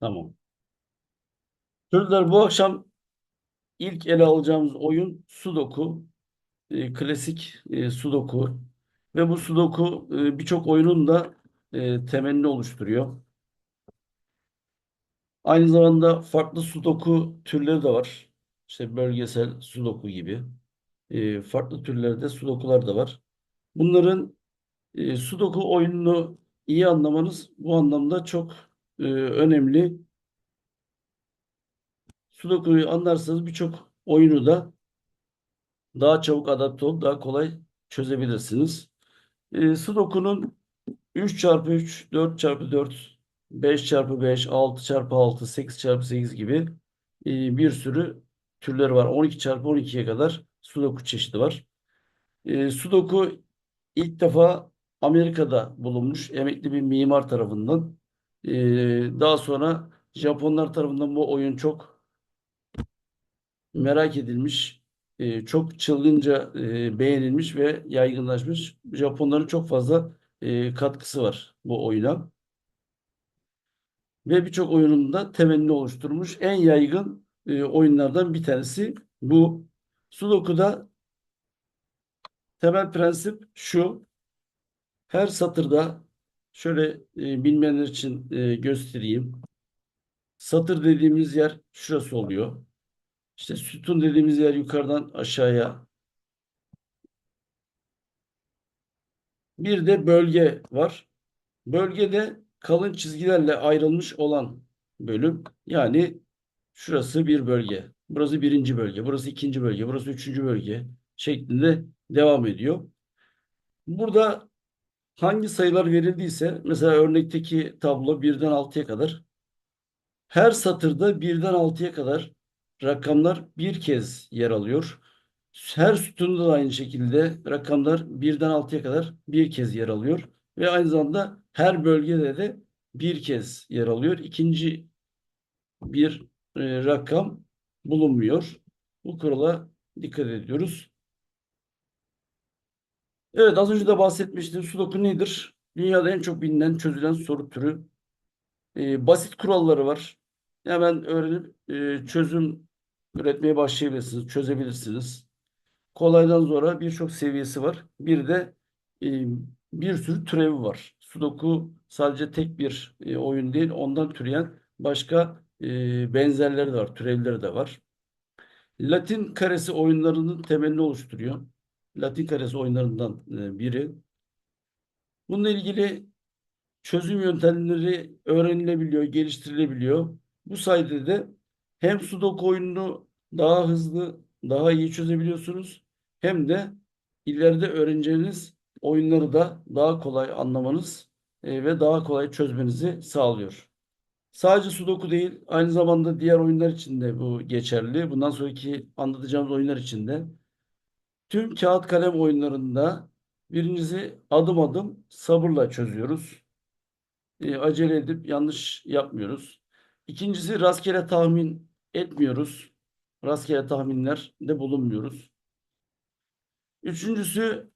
Tamam. Çocuklar bu akşam ilk ele alacağımız oyun Sudoku. E, klasik e, Sudoku. Ve bu Sudoku e, birçok oyunun da e, temelini oluşturuyor. Aynı zamanda farklı Sudoku türleri de var. İşte bölgesel Sudoku gibi. E, farklı türlerde Sudokular da var. Bunların e, Sudoku oyununu iyi anlamanız bu anlamda çok e, önemli. Sudoku'yu anlarsanız birçok oyunu da daha çabuk adapte olup daha kolay çözebilirsiniz. E, Sudoku'nun 3 çarpı 3, 4 çarpı 4, 5 çarpı 5, 6 çarpı 6, 8 çarpı 8 gibi e, bir sürü türleri var. 12 çarpı 12'ye kadar Sudoku çeşidi var. E, Sudoku ilk defa Amerika'da bulunmuş emekli bir mimar tarafından. E, daha sonra Japonlar tarafından bu oyun çok merak edilmiş, e, çok çılgınca e, beğenilmiş ve yaygınlaşmış. Japonların çok fazla e, katkısı var bu oyuna. Ve birçok oyunun da temelini oluşturmuş. En yaygın e, oyunlardan bir tanesi bu. Sudoku'da temel prensip şu. Her satırda şöyle e, bilmeyenler için e, göstereyim. Satır dediğimiz yer şurası oluyor. İşte sütun dediğimiz yer yukarıdan aşağıya. Bir de bölge var. Bölgede kalın çizgilerle ayrılmış olan bölüm. Yani şurası bir bölge. Burası birinci bölge. Burası ikinci bölge. Burası üçüncü bölge şeklinde devam ediyor. Burada hangi sayılar verildiyse mesela örnekteki tablo birden 6'ya kadar her satırda birden 6'ya kadar rakamlar bir kez yer alıyor. Her sütunda da aynı şekilde rakamlar birden 6'ya kadar bir kez yer alıyor. Ve aynı zamanda her bölgede de bir kez yer alıyor. İkinci bir e, rakam bulunmuyor. Bu kurala dikkat ediyoruz. Evet az önce de bahsetmiştim. Sudoku nedir? Dünyada en çok bilinen çözülen soru türü. E, basit kuralları var. Hemen öğrenip e, çözüm üretmeye başlayabilirsiniz, çözebilirsiniz. Kolaydan zora birçok seviyesi var. Bir de e, bir sürü türevi var. Sudoku sadece tek bir e, oyun değil, ondan türeyen başka e, benzerleri de var, türevleri de var. Latin karesi oyunlarının temelini oluşturuyor. Latin karesi oyunlarından e, biri. Bununla ilgili çözüm yöntemleri öğrenilebiliyor, geliştirilebiliyor. Bu sayede de hem Sudoku oyununu daha hızlı, daha iyi çözebiliyorsunuz hem de ileride öğreneceğiniz oyunları da daha kolay anlamanız e, ve daha kolay çözmenizi sağlıyor. Sadece Sudoku değil, aynı zamanda diğer oyunlar için de bu geçerli. Bundan sonraki anlatacağımız oyunlar için de. Tüm kağıt kalem oyunlarında birincisi adım adım sabırla çözüyoruz. E, acele edip yanlış yapmıyoruz. İkincisi rastgele tahmin etmiyoruz. Rastgele tahminler de bulunmuyoruz. Üçüncüsü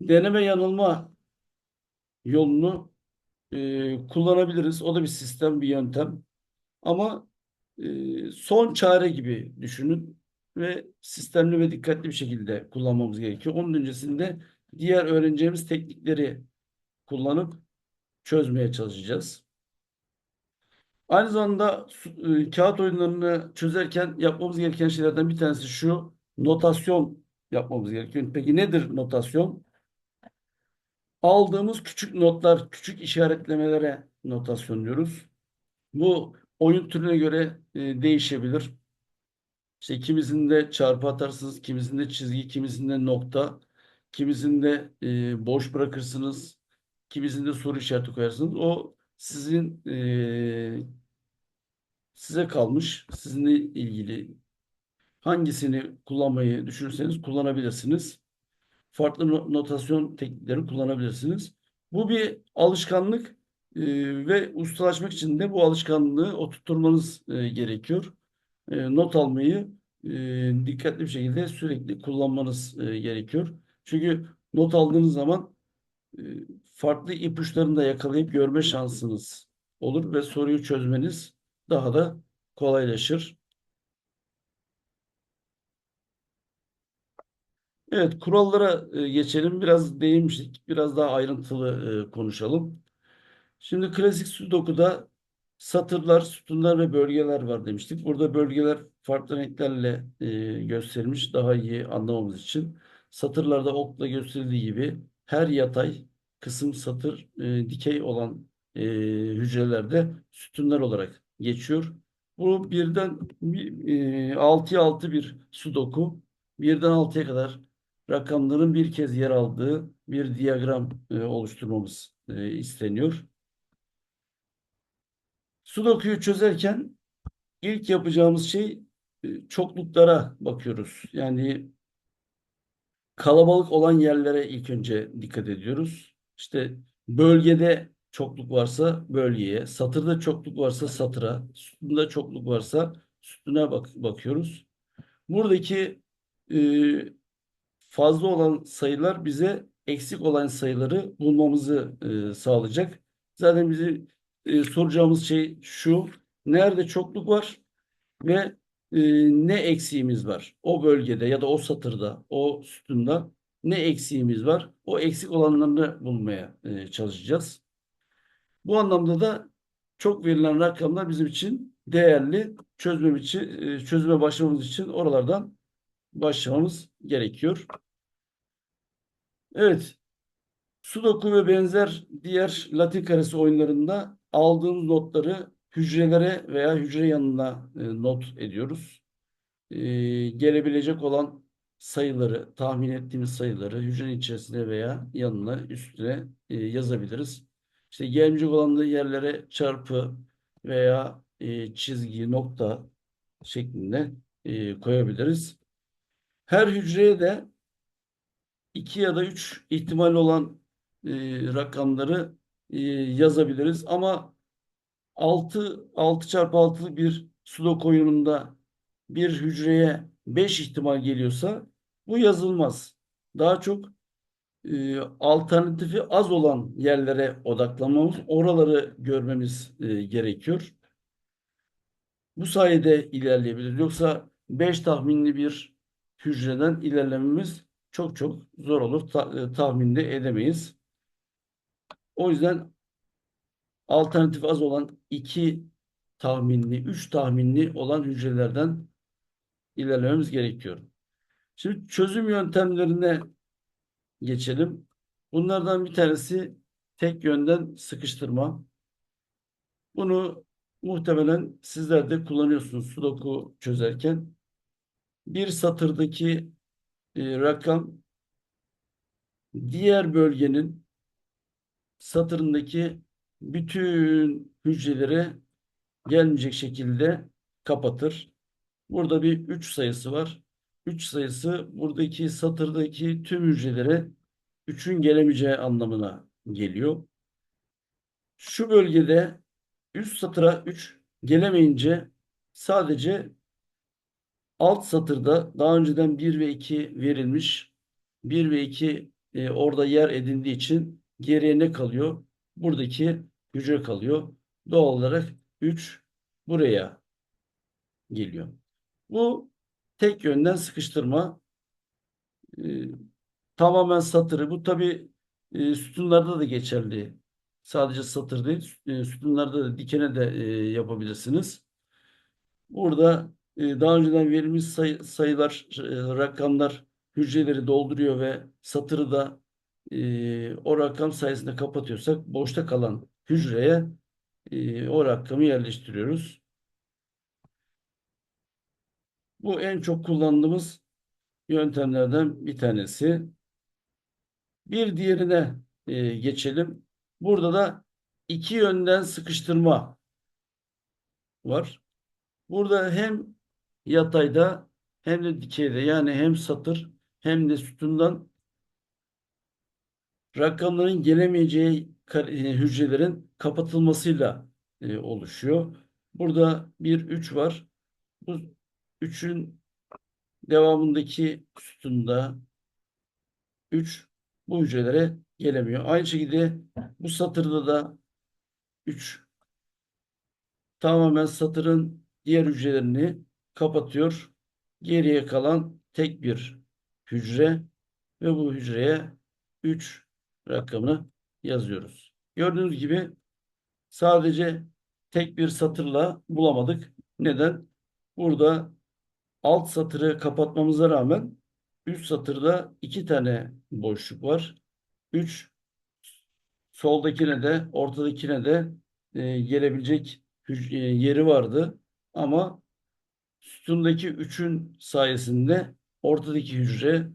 deneme yanılma yolunu e, kullanabiliriz. O da bir sistem, bir yöntem. Ama e, son çare gibi düşünün ve sistemli ve dikkatli bir şekilde kullanmamız gerekiyor. Onun öncesinde diğer öğreneceğimiz teknikleri kullanıp çözmeye çalışacağız. Aynı zamanda e, kağıt oyunlarını çözerken yapmamız gereken şeylerden bir tanesi şu. Notasyon yapmamız gerekiyor. Peki nedir notasyon? Aldığımız küçük notlar, küçük işaretlemelere notasyon diyoruz. Bu oyun türüne göre e, değişebilir. İşte kimisinde çarpı atarsınız, kimisinde çizgi, kimisinde nokta, kimisinde e, boş bırakırsınız, kimisinde soru işareti koyarsınız. O sizin e, size kalmış, sizinle ilgili hangisini kullanmayı düşünürseniz kullanabilirsiniz. Farklı no- notasyon teknikleri kullanabilirsiniz. Bu bir alışkanlık e, ve ustalaşmak için de bu alışkanlığı oturtmanız e, gerekiyor. E, not almayı e, dikkatli bir şekilde sürekli kullanmanız e, gerekiyor. Çünkü not aldığınız zaman e, farklı ipuçlarını da yakalayıp görme şansınız olur ve soruyu çözmeniz daha da kolaylaşır. Evet, kurallara e, geçelim. Biraz değinmiştik. Biraz daha ayrıntılı e, konuşalım. Şimdi klasik Sudoku'da satırlar, sütunlar ve bölgeler var demiştik. Burada bölgeler farklı renklerle e, gösterilmiş daha iyi anlamamız için. Satırlarda okla gösterildiği gibi her yatay kısım satır e, dikey olan e, hücrelerde sütunlar olarak geçiyor. Bu birden e, 6'ya 6 bir Sudoku. Birden 6'ya kadar rakamların bir kez yer aldığı bir diyagram e, oluşturmamız e, isteniyor. Sudoku'yu çözerken ilk yapacağımız şey e, çokluklara bakıyoruz. Yani kalabalık olan yerlere ilk önce dikkat ediyoruz. İşte bölgede çokluk varsa bölgeye, satırda çokluk varsa satıra, sütunda çokluk varsa sütuna bak bakıyoruz. Buradaki e, fazla olan sayılar bize eksik olan sayıları bulmamızı e, sağlayacak. Zaten bizi e, soracağımız şey şu. Nerede çokluk var ve e, ne eksiğimiz var? O bölgede ya da o satırda, o sütunda ne eksiğimiz var? O eksik olanlarını bulmaya e, çalışacağız. Bu anlamda da çok verilen rakamlar bizim için değerli. Çözmem için, e, çözüme başlamamız için oralardan başlamamız gerekiyor. Evet. Sudoku ve benzer diğer Latin karesi oyunlarında aldığımız notları hücrelere veya hücre yanına e, not ediyoruz. E, gelebilecek olan sayıları, tahmin ettiğimiz sayıları hücrenin içerisine veya yanına, üstüne e, yazabiliriz. İşte gelmeyecek olan yerlere çarpı veya e, çizgi, nokta şeklinde e, koyabiliriz. Her hücreye de 2 ya da 3 ihtimal olan e, rakamları e, yazabiliriz. Ama 6, 6 çarpı 6'lık bir sudoku oyununda bir hücreye 5 ihtimal geliyorsa bu yazılmaz. Daha çok e, alternatifi az olan yerlere odaklanmamız, oraları görmemiz e, gerekiyor. Bu sayede ilerleyebiliriz. Yoksa 5 tahminli bir hücreden ilerlememiz çok çok zor olur. Ta, e, tahmin de edemeyiz. O yüzden alternatif az olan iki tahminli, üç tahminli olan hücrelerden ilerlememiz gerekiyor. Şimdi çözüm yöntemlerine geçelim. Bunlardan bir tanesi tek yönden sıkıştırma. Bunu muhtemelen sizler de kullanıyorsunuz Sudoku çözerken. Bir satırdaki e, rakam diğer bölgenin satırındaki bütün hücrelere gelmeyecek şekilde kapatır. Burada bir 3 sayısı var. 3 sayısı buradaki satırdaki tüm hücrelere 3'ün gelemeyeceği anlamına geliyor. Şu bölgede üst satıra 3 gelemeyince sadece alt satırda daha önceden 1 ve 2 verilmiş. 1 ve 2 e, orada yer edindiği için geriye ne kalıyor? Buradaki hücre kalıyor. Doğal olarak 3 buraya geliyor. Bu tek yönden sıkıştırma. E, tamamen satırı. Bu tabi e, sütunlarda da geçerli. Sadece satır değil. E, sütunlarda da dikene de e, yapabilirsiniz. Burada e, daha önceden verilmiş sayı, sayılar, e, rakamlar hücreleri dolduruyor ve satırı da e, o rakam sayesinde kapatıyorsak boşta kalan hücreye e, o rakamı yerleştiriyoruz. Bu en çok kullandığımız yöntemlerden bir tanesi. Bir diğerine e, geçelim. Burada da iki yönden sıkıştırma var. Burada hem yatayda hem de dikeyde yani hem satır hem de sütundan rakamların gelemeyeceği e, hücrelerin kapatılmasıyla e, oluşuyor. Burada bir 3 var. Bu 3'ün devamındaki sütunda 3 bu hücrelere gelemiyor. Aynı şekilde bu satırda da 3 tamamen satırın diğer hücrelerini kapatıyor. Geriye kalan tek bir hücre ve bu hücreye 3 rakamını yazıyoruz. Gördüğünüz gibi sadece tek bir satırla bulamadık. Neden? Burada alt satırı kapatmamıza rağmen üst satırda iki tane boşluk var. 3 soldakine de ortadakine de e, gelebilecek e, yeri vardı. Ama sütundaki 3'ün sayesinde ortadaki hücre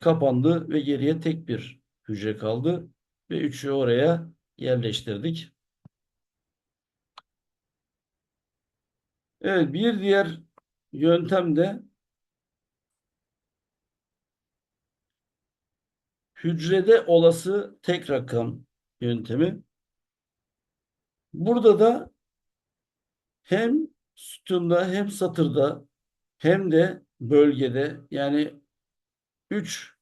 kapandı ve geriye tek bir hücre kaldı ve 3'ü oraya yerleştirdik. Evet bir diğer yöntem de hücrede olası tek rakam yöntemi. Burada da hem sütunda hem satırda hem de bölgede yani 3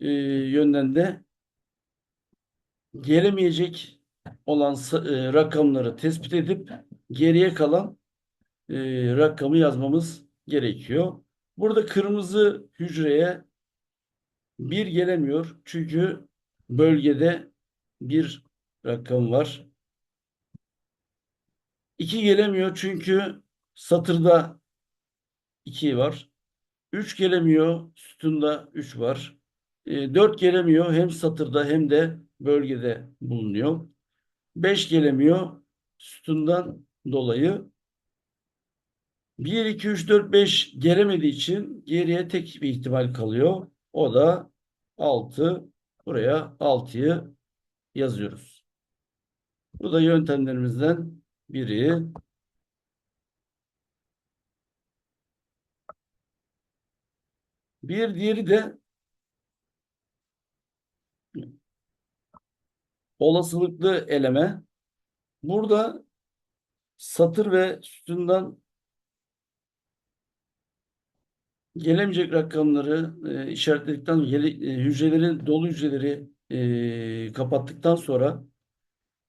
e, yönden de gelemeyecek olan e, rakamları tespit edip geriye kalan e, rakamı yazmamız gerekiyor. Burada kırmızı hücreye bir gelemiyor. Çünkü bölgede bir rakam var. İki gelemiyor çünkü satırda iki var. Üç gelemiyor, sütunda üç var. E, dört gelemiyor hem satırda hem de bölgede bulunuyor. Beş gelemiyor sütundan dolayı. 1, 2, 3, 4, 5 gelemediği için geriye tek bir ihtimal kalıyor. O da 6. Buraya 6'yı yazıyoruz. Bu da yöntemlerimizden biri. Bir diğeri de olasılıklı eleme. Burada satır ve sütundan gelemeyecek rakamları e, işaretledikten gele- e, hücreleri dolu hücreleri e, kapattıktan sonra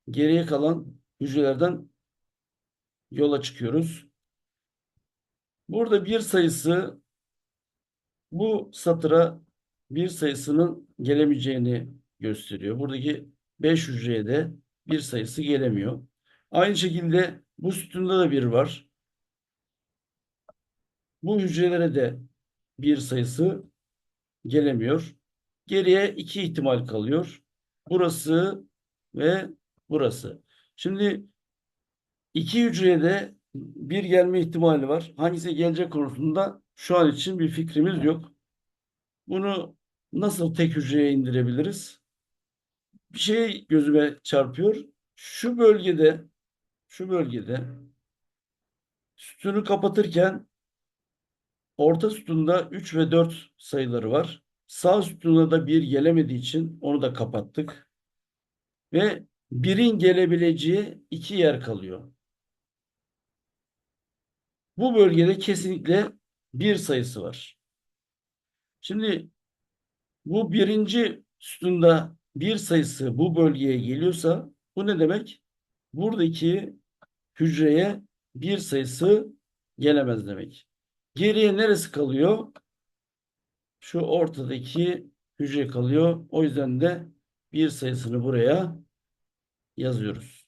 geriye kalan hücrelerden yola çıkıyoruz. Burada bir sayısı bu satıra bir sayısının gelemeyeceğini gösteriyor. Buradaki 5 hücreye de bir sayısı gelemiyor. Aynı şekilde bu sütunda da bir var. Bu hücrelere de bir sayısı gelemiyor. Geriye iki ihtimal kalıyor. Burası ve burası. Şimdi iki hücreye de bir gelme ihtimali var. Hangisi gelecek konusunda şu an için bir fikrimiz yok. Bunu nasıl tek hücreye indirebiliriz? Bir şey gözüme çarpıyor. Şu bölgede şu bölgede sütunu kapatırken orta sütunda 3 ve 4 sayıları var. Sağ sütuna da bir gelemediği için onu da kapattık. Ve birin gelebileceği iki yer kalıyor. Bu bölgede kesinlikle bir sayısı var. Şimdi bu birinci sütunda bir sayısı bu bölgeye geliyorsa bu ne demek? Buradaki hücreye bir sayısı gelemez demek. Geriye neresi kalıyor? Şu ortadaki hücre kalıyor. O yüzden de bir sayısını buraya yazıyoruz.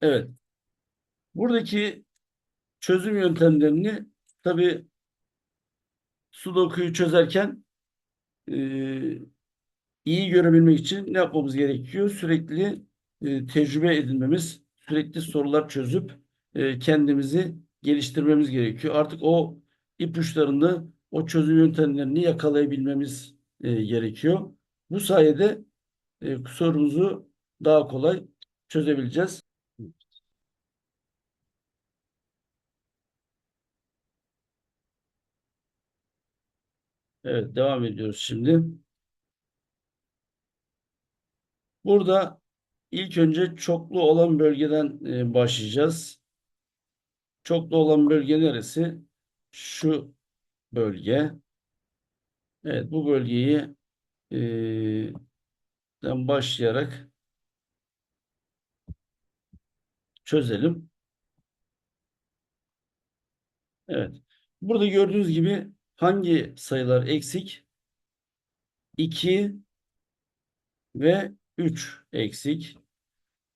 Evet. Buradaki çözüm yöntemlerini tabii Sudoku'yu çözerken e, iyi görebilmek için ne yapmamız gerekiyor? Sürekli e, tecrübe edinmemiz, sürekli sorular çözüp e, kendimizi geliştirmemiz gerekiyor. Artık o ipuçlarını, o çözüm yöntemlerini yakalayabilmemiz e, gerekiyor. Bu sayede e, sorumuzu daha kolay çözebileceğiz. Evet, devam ediyoruz şimdi. Burada ilk önce çoklu olan bölgeden e, başlayacağız. Çoklu olan bölge neresi? Şu bölge. Evet, bu bölgeyi e, başlayarak çözelim. Evet. Burada gördüğünüz gibi hangi sayılar eksik? 2 ve 3 eksik.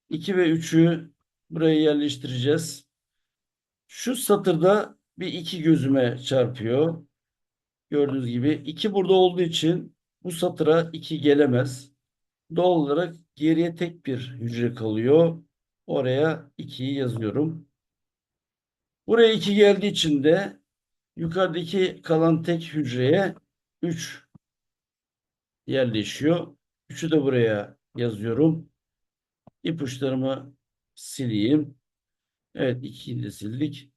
2 ve 3'ü buraya yerleştireceğiz. Şu satırda bir 2 gözüme çarpıyor. Gördüğünüz gibi 2 burada olduğu için bu satıra 2 gelemez. Doğal olarak geriye tek bir hücre kalıyor. Oraya 2'yi yazıyorum. Buraya 2 geldiği için de yukarıdaki kalan tek hücreye 3 yerleşiyor. 3'ü de buraya yazıyorum. İpuçlarımı sileyim. Evet 2'yi de sildik.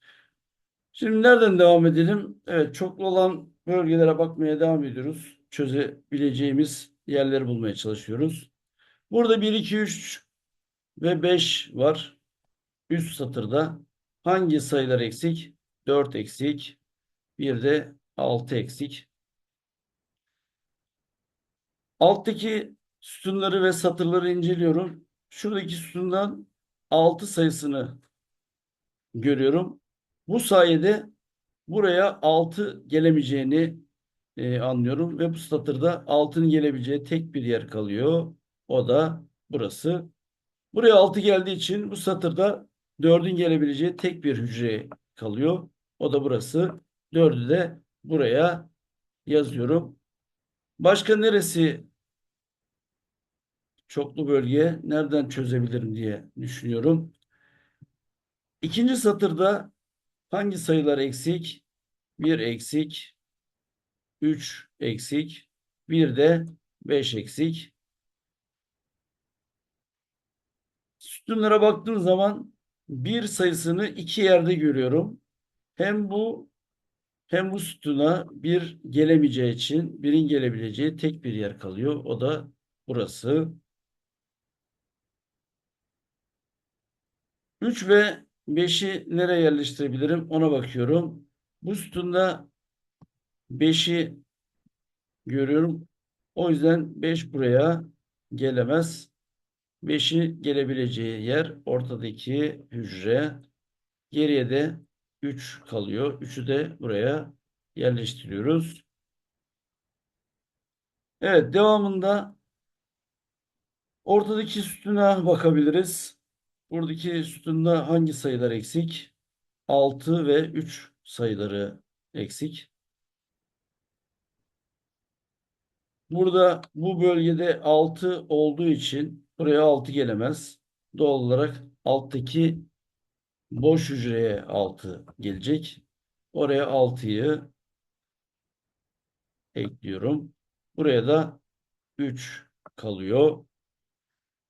Şimdi nereden devam edelim? Evet çoklu olan bölgelere bakmaya devam ediyoruz. Çözebileceğimiz yerleri bulmaya çalışıyoruz. Burada 1, 2, 3 ve 5 var. Üst satırda hangi sayılar eksik? 4 eksik. Bir de 6 eksik. Alttaki sütunları ve satırları inceliyorum. Şuradaki sütundan 6 sayısını görüyorum. Bu sayede buraya 6 gelemeyeceğini e, anlıyorum ve bu satırda 6'nın gelebileceği tek bir yer kalıyor. O da burası. Buraya 6 geldiği için bu satırda 4'ün gelebileceği tek bir hücre kalıyor. O da burası. 4'ü de buraya yazıyorum. Başka neresi çoklu bölge nereden çözebilirim diye düşünüyorum. İkinci satırda hangi sayılar eksik? 1 eksik, 3 eksik, bir de 5 eksik. Sütunlara baktığım zaman bir sayısını iki yerde görüyorum. Hem bu hem bu sütuna bir gelemeyeceği için birin gelebileceği tek bir yer kalıyor. O da burası. 3 ve 5'i nereye yerleştirebilirim? Ona bakıyorum. Bu sütunda 5'i görüyorum. O yüzden 5 buraya gelemez. 5'i gelebileceği yer ortadaki hücre. Geriye de 3 kalıyor. 3'ü de buraya yerleştiriyoruz. Evet devamında ortadaki sütuna bakabiliriz. Buradaki sütunda hangi sayılar eksik? 6 ve 3 sayıları eksik. Burada bu bölgede 6 olduğu için buraya 6 gelemez. Doğal olarak alttaki boş hücreye 6 gelecek. Oraya 6'yı ekliyorum. Buraya da 3 kalıyor.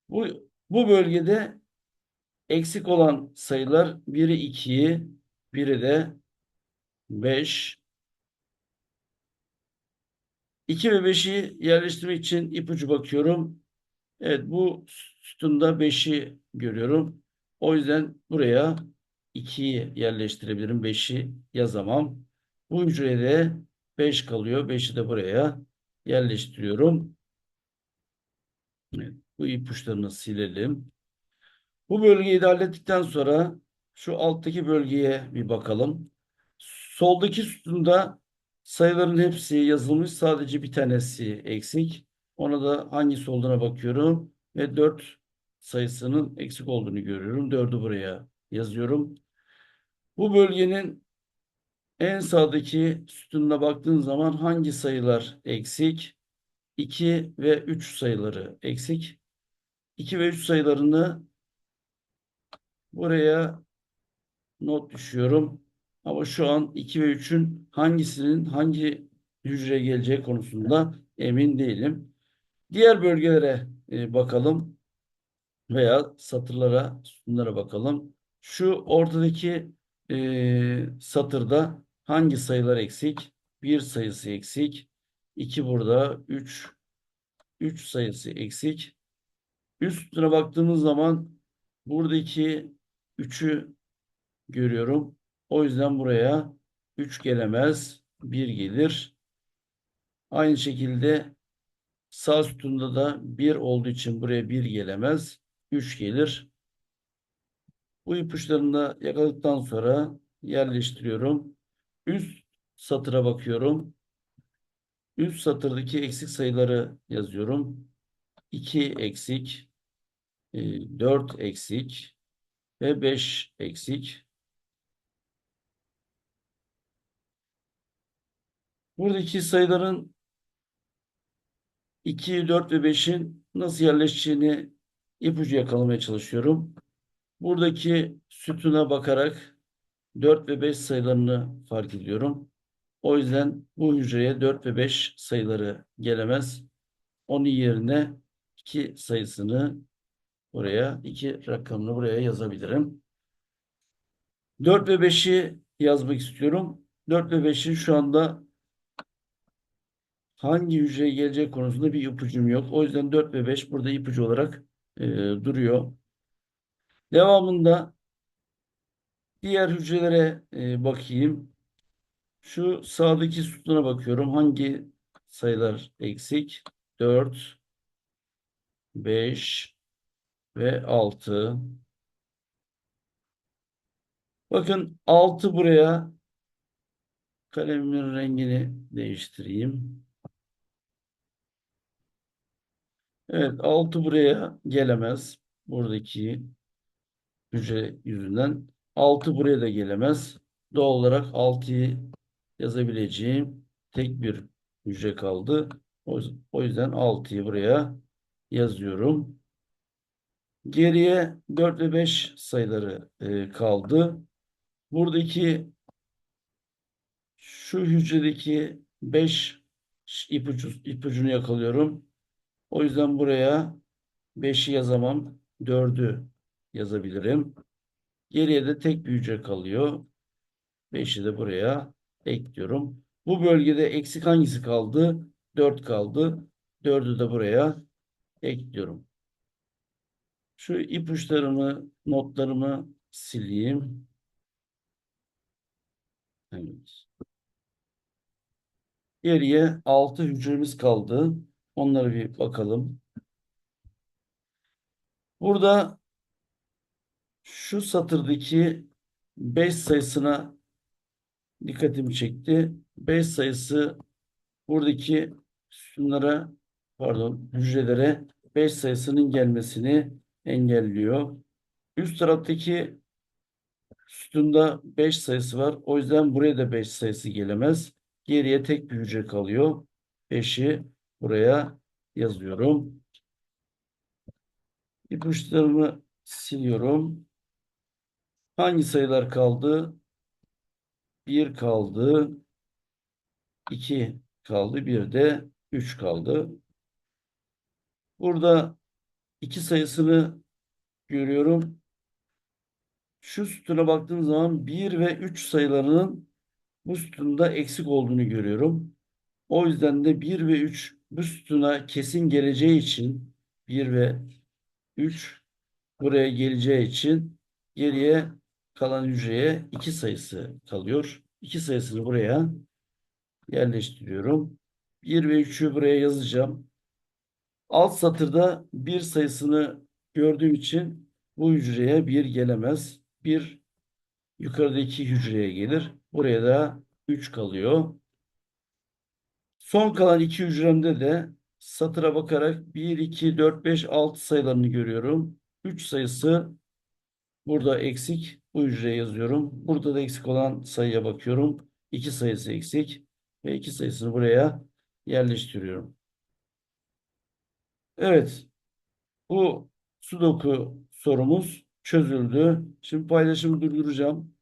Bu, bu bölgede eksik olan sayılar biri 2'yi, biri de 5. 2 ve 5'i yerleştirmek için ipucu bakıyorum. Evet bu sütunda 5'i görüyorum. O yüzden buraya 2'yi yerleştirebilirim. 5'i yazamam. Bu hücrede 5 kalıyor. 5'i de buraya yerleştiriyorum. Evet, bu ipuçlarını silelim. Bu bölgeyi de hallettikten sonra şu alttaki bölgeye bir bakalım. Soldaki sütunda sayıların hepsi yazılmış. Sadece bir tanesi eksik. Ona da hangisi olduğuna bakıyorum. Ve 4 sayısının eksik olduğunu görüyorum. 4'ü buraya yazıyorum. Bu bölgenin en sağdaki sütununa baktığın zaman hangi sayılar eksik? 2 ve 3 sayıları eksik. 2 ve 3 sayılarını buraya not düşüyorum. Ama şu an 2 ve 3'ün hangisinin hangi hücreye geleceği konusunda emin değilim. Diğer bölgelere e, bakalım veya satırlara, sütunlara bakalım. Şu ortadaki e, satırda hangi sayılar eksik? 1 sayısı eksik. 2 burada. 3 3 sayısı eksik. Üstüne baktığımız zaman buradaki 3'ü görüyorum. O yüzden buraya 3 gelemez. 1 gelir. Aynı şekilde sağ sütunda da 1 olduğu için buraya 1 gelemez. 3 gelir. Bu ipuçlarını da yakaladıktan sonra yerleştiriyorum. Üst satıra bakıyorum. Üst satırdaki eksik sayıları yazıyorum. 2 eksik, 4 eksik ve 5 eksik. Buradaki sayıların 2, 4 ve 5'in nasıl yerleşeceğini ipucu yakalamaya çalışıyorum. Buradaki sütuna bakarak 4 ve 5 sayılarını fark ediyorum. O yüzden bu hücreye 4 ve 5 sayıları gelemez. Onun yerine 2 sayısını buraya, 2 rakamını buraya yazabilirim. 4 ve 5'i yazmak istiyorum. 4 ve 5'in şu anda hangi hücreye gelecek konusunda bir ipucum yok. O yüzden 4 ve 5 burada ipucu olarak e, duruyor. Devamında diğer hücrelere e, bakayım. Şu sağdaki sütuna bakıyorum. Hangi sayılar eksik? 4, 5 ve 6. Bakın 6 buraya kalemimin rengini değiştireyim. Evet 6 buraya gelemez. Buradaki hücre yüzünden. 6 buraya da gelemez. Doğal olarak 6'yı yazabileceğim tek bir hücre kaldı. O yüzden 6'yı buraya yazıyorum. Geriye 4 ve 5 sayıları e, kaldı. Buradaki şu hücredeki 5 ipucu, ipucunu yakalıyorum. O yüzden buraya 5'i yazamam. 4'ü yazabilirim. Geriye de tek bir hücre kalıyor. 5'i de buraya ekliyorum. Bu bölgede eksik hangisi kaldı? 4 kaldı. 4'ü de buraya ekliyorum. Şu ipuçlarımı, notlarımı sileyim. Evet. Geriye 6 hücremiz kaldı. Onlara bir bakalım. Burada şu satırdaki 5 sayısına dikkatimi çekti. 5 sayısı buradaki şunlara pardon hücrelere 5 sayısının gelmesini engelliyor. Üst taraftaki sütunda 5 sayısı var. O yüzden buraya da 5 sayısı gelemez. Geriye tek bir hücre kalıyor. 5'i buraya yazıyorum. İpuçlarımı siliyorum. Hangi sayılar kaldı? 1 kaldı. 2 kaldı. Bir de 3 kaldı. Burada 2 sayısını görüyorum. Şu sütuna baktığım zaman 1 ve 3 sayılarının bu sütunda eksik olduğunu görüyorum. O yüzden de 1 ve 3 bu sütuna kesin geleceği için 1 ve 3 buraya geleceği için geriye kalan hücreye 2 sayısı kalıyor. 2 sayısını buraya yerleştiriyorum. 1 ve 3'ü buraya yazacağım. Alt satırda 1 sayısını gördüğüm için bu hücreye 1 gelemez. 1 yukarıdaki hücreye gelir. Buraya da 3 kalıyor. Son kalan iki hücremde de satıra bakarak 1, 2, 4, 5, 6 sayılarını görüyorum. 3 sayısı burada eksik. Bu hücreye yazıyorum. Burada da eksik olan sayıya bakıyorum. 2 sayısı eksik. Ve 2 sayısını buraya yerleştiriyorum. Evet. Bu sudoku sorumuz çözüldü. Şimdi paylaşımı durduracağım.